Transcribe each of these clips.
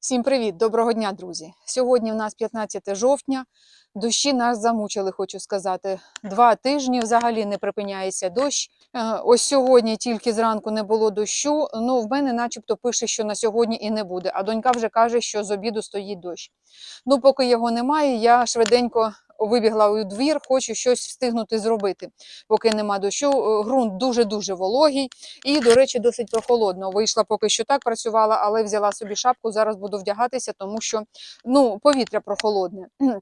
Всім привіт, доброго дня, друзі! Сьогодні в нас 15 жовтня. Дощі нас замучили, хочу сказати. Два тижні взагалі не припиняється дощ. Е, Ось сьогодні тільки зранку не було дощу. Ну, в мене, начебто, пише, що на сьогодні і не буде. А донька вже каже, що з обіду стоїть дощ. Ну, поки його немає, я швиденько вибігла у двір, хочу щось встигнути зробити. Поки нема дощу. Грунт дуже-дуже вологий. І, до речі, досить прохолодно. Вийшла поки що так працювала, але взяла собі шапку. Зараз буду вдягатися, тому що ну, повітря прохолодне.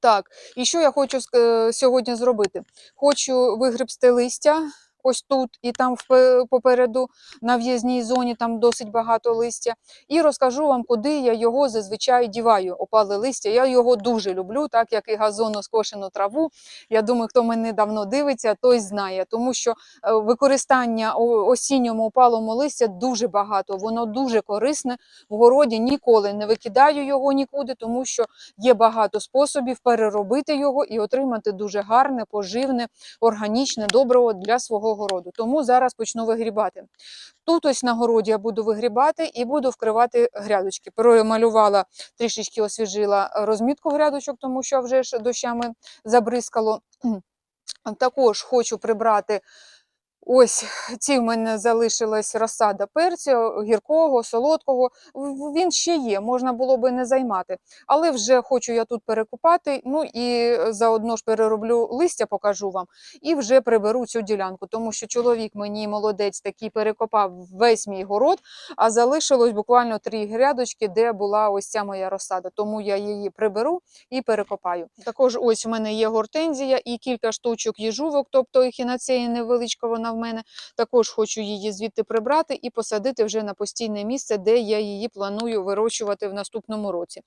Так, і що я хочу е, сьогодні зробити? Хочу вигребсти листя. Ось тут і там впе- попереду на в'їзній зоні там досить багато листя. І розкажу вам, куди я його зазвичай діваю. Опали листя. Я його дуже люблю, так як і газонно скошену траву. Я думаю, хто мене давно дивиться, той знає, тому що е, використання осінньому опалому листя дуже багато. Воно дуже корисне в городі. Ніколи не викидаю його нікуди, тому що є багато способів переробити його і отримати дуже гарне, поживне, органічне добриво для свого городу. Тому зараз почну вигрібати. Тут ось на городі я буду вигрібати і буду вкривати грядочки. Перемалювала, трішечки освіжила розмітку грядочок, тому що вже ж дощами забризкало. Також хочу прибрати. Ось ці в мене залишилась розсада перцю, гіркого, солодкого. Він ще є, можна було би не займати. Але вже хочу я тут перекупати. Ну і заодно ж перероблю листя, покажу вам, і вже приберу цю ділянку, тому що чоловік мені молодець такий перекопав весь мій город, а залишилось буквально три грядочки, де була ось ця моя розсада. Тому я її приберу і перекопаю. Також ось у мене є гортензія і кілька штучок їжувок, тобто ехінацеї невеличка вона в мене. Також хочу її звідти прибрати і посадити вже на постійне місце, де я її планую вирощувати в наступному році.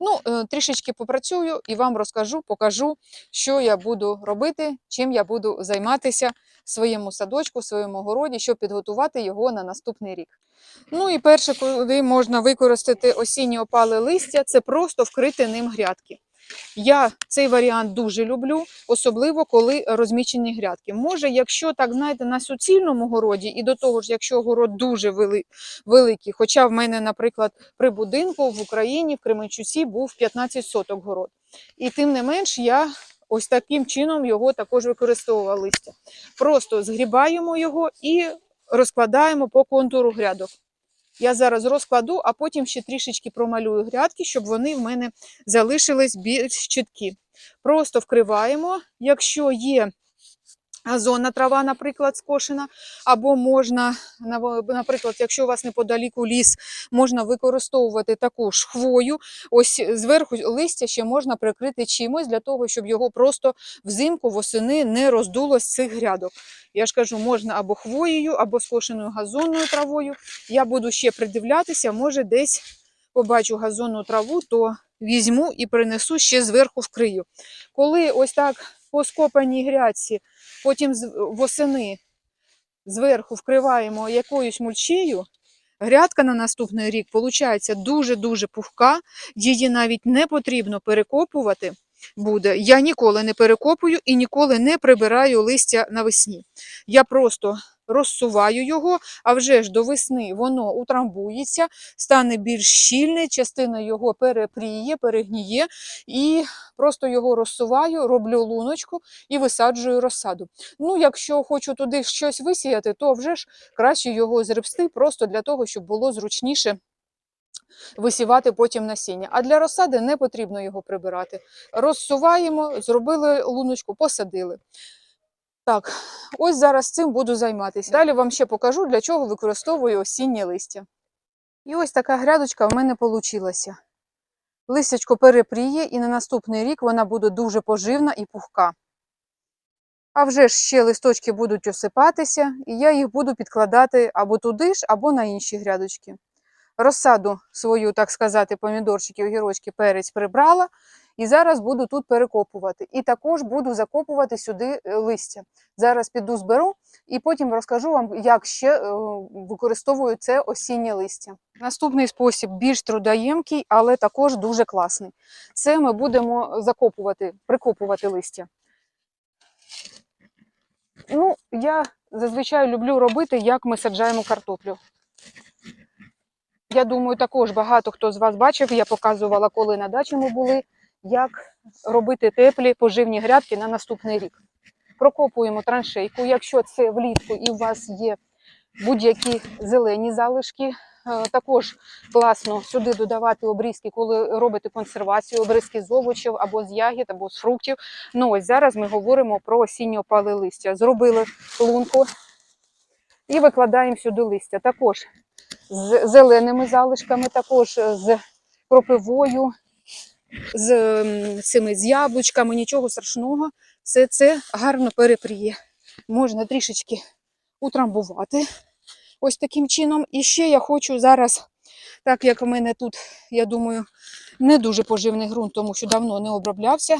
Ну, е, трішечки попрацюю і вам розкажу, покажу, що я буду робити, чим я буду займатися своєму садочку, своєму городі, щоб підготувати його на наступний рік. Ну і перше, куди можна використати осінні опали листя, це просто вкрити ним грядки. Я цей варіант дуже люблю, особливо коли розмічені грядки. Може, якщо так знаєте, на суцільному городі, і до того ж, якщо город дуже вели- великий, хоча в мене, наприклад, при будинку в Україні, в Кременчуці був 15 соток город. І тим не менш, я ось таким чином його також використовувала листя. Просто згрібаємо його і розкладаємо по контуру грядок. Я зараз розкладу, а потім ще трішечки промалюю грядки, щоб вони в мене залишились більш чіткі. Просто вкриваємо, якщо є газонна трава, наприклад, скошена, або можна, наприклад, якщо у вас неподаліку ліс, можна використовувати таку ж хвою. Ось зверху листя ще можна прикрити чимось для того, щоб його просто взимку восени не роздуло з цих грядок. Я ж кажу, можна або хвоєю, або скошеною газонною травою. Я буду ще придивлятися, може десь побачу газонну траву, то візьму і принесу ще зверху вкрию. Коли ось так по скопаній грядці, потім восени зверху вкриваємо якоюсь мульчею, грядка на наступний рік виходить дуже-дуже пухка, її навіть не потрібно перекопувати буде. Я ніколи не перекопую і ніколи не прибираю листя навесні. Я просто розсуваю його, а вже ж до весни воно утрамбується, стане більш щільне, частина його перепріє, перегніє, і просто його розсуваю, роблю луночку і висаджую розсаду. Ну, якщо хочу туди щось висіяти, то вже ж краще його зребсти просто для того, щоб було зручніше висівати потім насіння. А для розсади не потрібно його прибирати. Розсуваємо, зробили луночку, посадили. Так, ось зараз цим буду займатися. Далі вам ще покажу, для чого використовую осіннє листя. І ось така грядочка в мене вийшла. Листячко перепріє, і на наступний рік вона буде дуже поживна і пухка. А вже ж ще листочки будуть осипатися, і я їх буду підкладати або туди ж, або на інші грядочки. Розсаду свою, так сказати, помідорчики, огірочки, перець прибрала. І зараз буду тут перекопувати. І також буду закопувати сюди е, листя. Зараз піду зберу і потім розкажу вам, як ще е, використовую це осіннє листя. Наступний спосіб більш трудоємкий, але також дуже класний. Це ми будемо закопувати, прикопувати листя. Ну, я зазвичай люблю робити, як ми саджаємо картоплю. Я думаю, також багато хто з вас бачив, я показувала, коли на дачі ми були, як робити теплі поживні грядки на наступний рік. Прокопуємо траншейку. Якщо це влітку і у вас є будь-які зелені залишки, е, також класно сюди додавати обрізки, коли робите консервацію, обрізки з овочів або з ягід, або з фруктів. Ну ось зараз ми говоримо про осінньо опале листя. Зробили лунку і викладаємо сюди листя. Також з зеленими залишками, також з кропивою, з цими з яблучками, нічого страшного. Все це гарно перепріє. Можна трішечки утрамбувати ось таким чином. І ще я хочу зараз, так як в мене тут, я думаю, не дуже поживний ґрунт, тому що давно не оброблявся.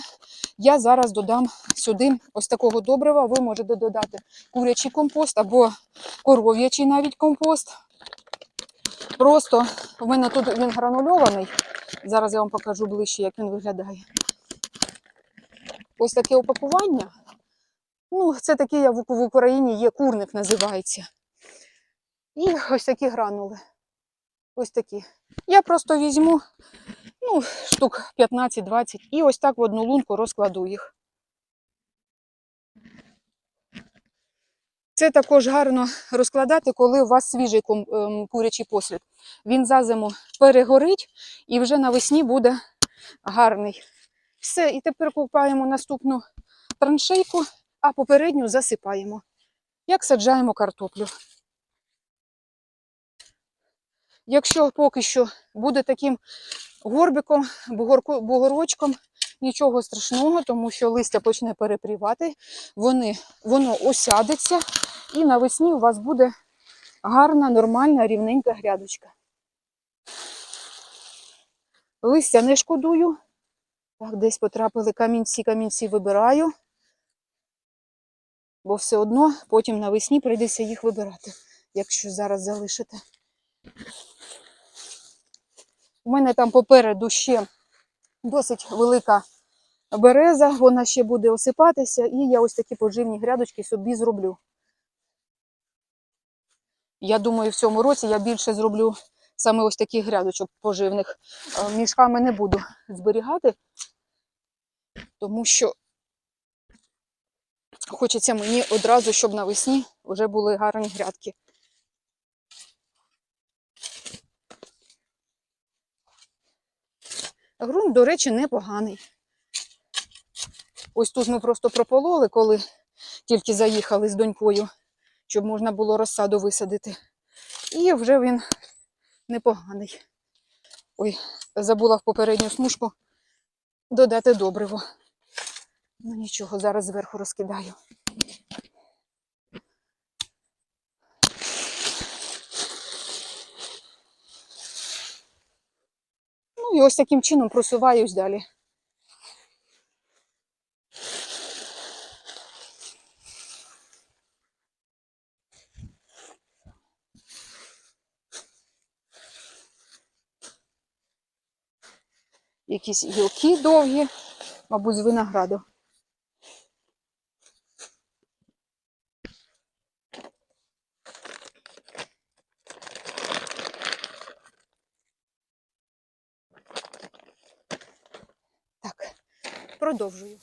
Я зараз додам сюди ось такого добрива. Ви можете додати курячий компост або коров'ячий навіть компост. Просто в мене тут він гранульований. Зараз я вам покажу ближче, як він виглядає. Ось таке упакування. Ну, це таке я в Україні є курник називається. І ось такі гранули. Ось такі. Я просто візьму ну, штук 15-20 і ось так в одну лунку розкладу їх. Це також гарно розкладати, коли у вас свіжий ем, курячий послід. Він за зиму перегорить і вже навесні буде гарний. Все, і тепер купаємо наступну траншейку, а попередню засипаємо. Як саджаємо картоплю. Якщо поки що буде таким горбиком, бугорочком, нічого страшного, тому що листя почне перепрівати, вони, воно осядеться, і навесні у вас буде гарна, нормальна, рівненька грядочка. Листя не шкодую. Так, десь потрапили камінці, камінці вибираю. Бо все одно потім навесні прийдеться їх вибирати, якщо зараз залишите. У мене там попереду ще досить велика береза, вона ще буде осипатися, і я ось такі поживні грядочки собі зроблю. Я думаю, в цьому році я більше зроблю саме ось таких грядочок поживних. Е, Мішками не буду зберігати, тому що хочеться мені одразу, щоб навесні вже були гарні грядки. Грунт, до речі, непоганий. Ось тут ми просто пропололи, коли тільки заїхали з донькою, щоб можна було розсаду висадити. І вже він непоганий. Ой, забула в попередню смужку додати добриво. Ну нічого, зараз зверху розкидаю. Ну і ось таким чином просуваюсь далі. Якісь гілки довгі, мабуть, з винограду. Так, продовжую.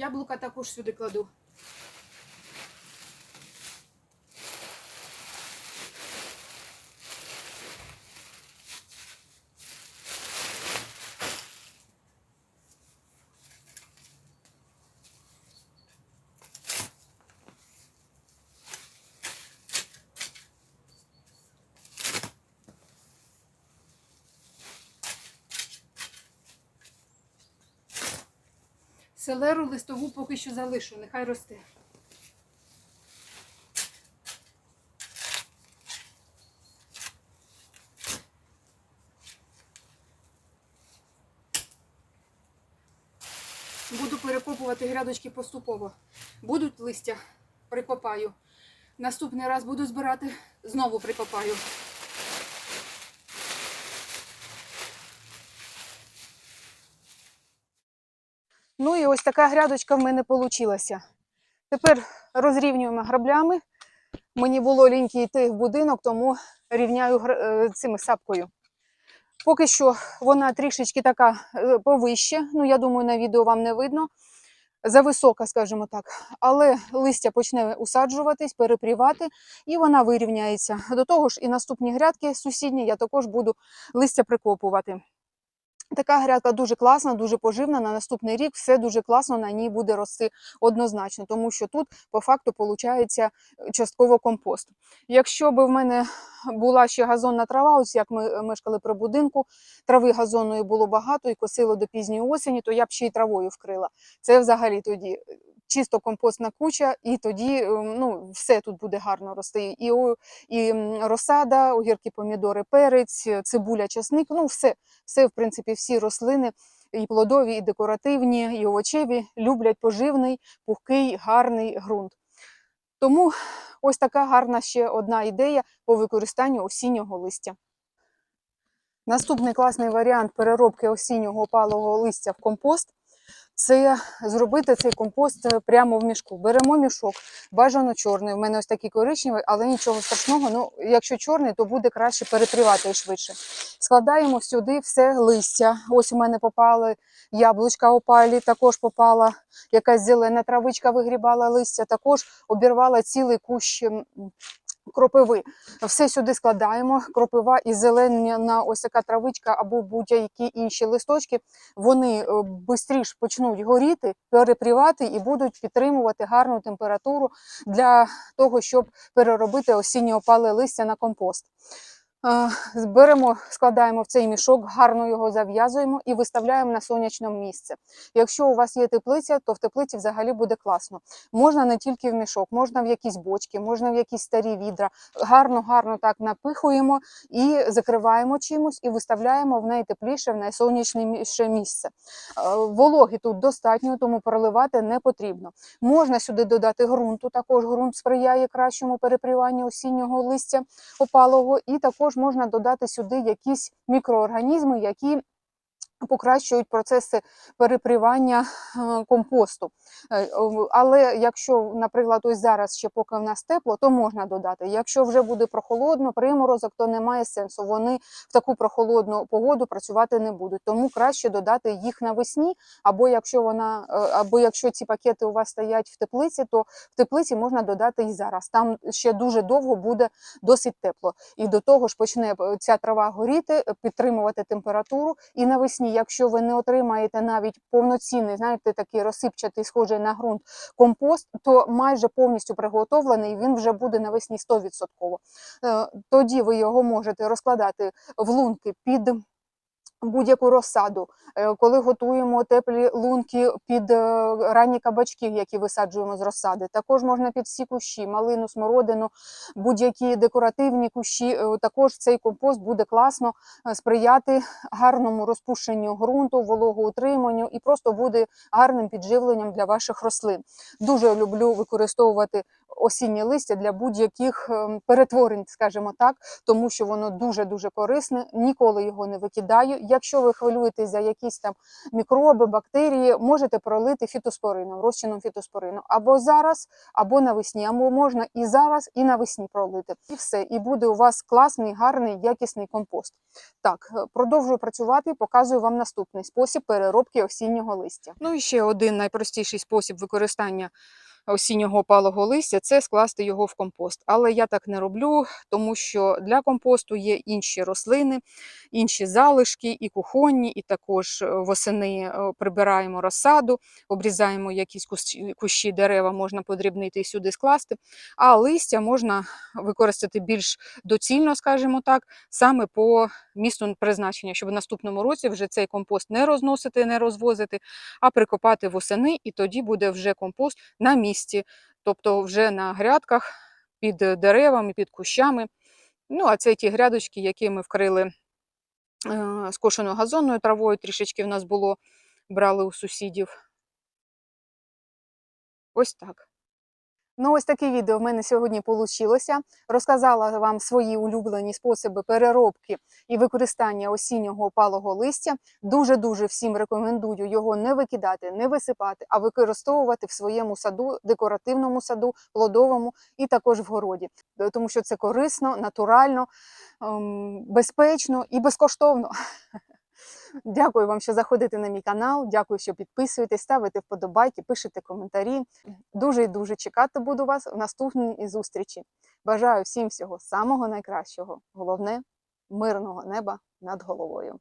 Яблука також сюди кладу. Селеру листову поки що залишу, нехай росте. Буду перекопувати грядочки поступово. Будуть листя, прикопаю. Наступний раз буду збирати, знову прикопаю. Ну і ось така грядочка в мене вийшла. Тепер розрівнюємо граблями. Мені було ліньки йти в будинок, тому рівняю е, цими сапкою. Поки що вона трішечки така е, повище. Ну, я думаю, на відео вам не видно. Зависока, скажімо так. Але листя почне усаджуватись, перепрівати, і вона вирівняється. До того ж, і наступні грядки сусідні я також буду листя прикопувати. Така грядка дуже класна, дуже поживна. На наступний рік все дуже класно на ній буде рости однозначно, тому що тут по факту виходить частково компост. Якщо б в мене була ще газонна трава, ось як ми е, мешкали при будинку, трави газонної було багато і косило до пізньої осені, то я б ще й травою вкрила. Це взагалі тоді е, чисто компостна куча, і тоді е, ну, все тут буде гарно рости. І, і розсада, огірки, помідори, перець, е, цибуля, часник, ну все, все, в принципі, всі рослини. І плодові, і декоративні, і овочеві люблять поживний, пухкий, гарний ґрунт. Тому ось така гарна ще одна ідея по використанню осіннього листя. Наступний класний варіант переробки осіннього опалого листя в компост це зробити цей компост е, прямо в мішку. Беремо мішок, бажано чорний. У мене ось такий коричневий, але нічого страшного. Ну, якщо чорний, то буде краще перетривати швидше. Складаємо сюди все листя. Ось у мене попали яблучка опалі, також попала якась зелена травичка, вигрібала листя, також обірвала цілий кущ кропиви. Все сюди складаємо. Кропива і зелена ось така травичка або будь-які інші листочки. Вони швидше почнуть горіти, перепрівати і будуть підтримувати гарну температуру для того, щоб переробити осінні опале листя на компост. Е, Беремо, складаємо в цей мішок, гарно його зав'язуємо і виставляємо на сонячне місце. Якщо у вас є теплиця, то в теплиці взагалі буде класно. Можна не тільки в мішок, можна в якісь бочки, можна в якісь старі відра. Гарно, гарно так напихуємо і закриваємо чимось, і виставляємо в найтепліше, в найсонячніше місце. Е, Вологи тут достатньо, тому проливати не потрібно. Можна сюди додати ґрунту, також ґрунт сприяє кращому перепріванню осіннього листя опалого, і також можна додати сюди якісь мікроорганізми, які покращують процеси перепрівання е, компосту. Е, Але якщо, наприклад, ось зараз ще поки в нас тепло, то можна додати. Якщо вже буде прохолодно, приморозок, то немає сенсу. Вони в таку прохолодну погоду працювати не будуть. Тому краще додати їх навесні, або якщо вона, е, або якщо ці пакети у вас стоять в теплиці, то в теплиці можна додати і зараз. Там ще дуже довго буде досить тепло. І до того ж почне ця трава горіти, підтримувати температуру. І навесні, якщо ви не отримаєте навіть повноцінний, знаєте, такий розсипчатий, схожий на ґрунт компост, то майже повністю приготовлений він вже буде навесні 100%. Е, Тоді ви його можете розкладати в лунки під будь-яку розсаду, Е, коли готуємо теплі лунки під е, ранні кабачки, які висаджуємо з розсади. Також можна під всі кущі, малину, смородину, будь-які декоративні кущі. Е, Також цей компост буде класно сприяти гарному розпущенню ґрунту, вологоутриманню і просто буде гарним підживленням для ваших рослин. Дуже люблю використовувати осіннє листя для будь-яких перетворень, скажімо так, тому що воно дуже дуже корисне. Ніколи його не викидаю. Якщо ви хвилюєтесь за якісь там мікроби, бактерії, можете пролити фітоспорином, розчином фітоспорину або зараз, або навесні. Або можна і зараз, і навесні пролити. І все, і буде у вас класний, гарний, якісний компост. Так, е, продовжую працювати, показую вам наступний спосіб переробки осіннього листя. Ну і ще один найпростіший спосіб використання осіннього опалого листя це скласти його в компост. Але я так не роблю, тому що для компосту є інші рослини, інші залишки, і кухонні, і також е, восени е, прибираємо розсаду, обрізаємо якісь кущі, дерева, можна подрібнити і сюди скласти. А листя можна використати більш доцільно, скажімо так, саме по місту призначення, щоб в наступному році вже цей компост не розносити, не розвозити, а прикопати восени, і тоді буде вже компост на місці, тобто вже на грядках під деревами, під кущами. Ну, а це ті грядочки, які ми вкрили е, скошеною газонною травою, трішечки в нас було, брали у сусідів. Ось так. Ну, ось таке відео в мене сьогодні вийшло. Розказала вам свої улюблені способи переробки і використання осіннього опалого листя. Дуже-дуже всім рекомендую його не викидати, не висипати, а використовувати в своєму саду, декоративному саду, плодовому і також в городі. Тому що це корисно, натурально, ем, безпечно і безкоштовно. Дякую вам, що заходите на мій канал. Дякую, що підписуєтесь, ставите вподобайки, пишете коментарі. Дуже і дуже чекати буду вас в наступній зустрічі. Бажаю всім всього самого найкращого. Головне мирного неба над головою.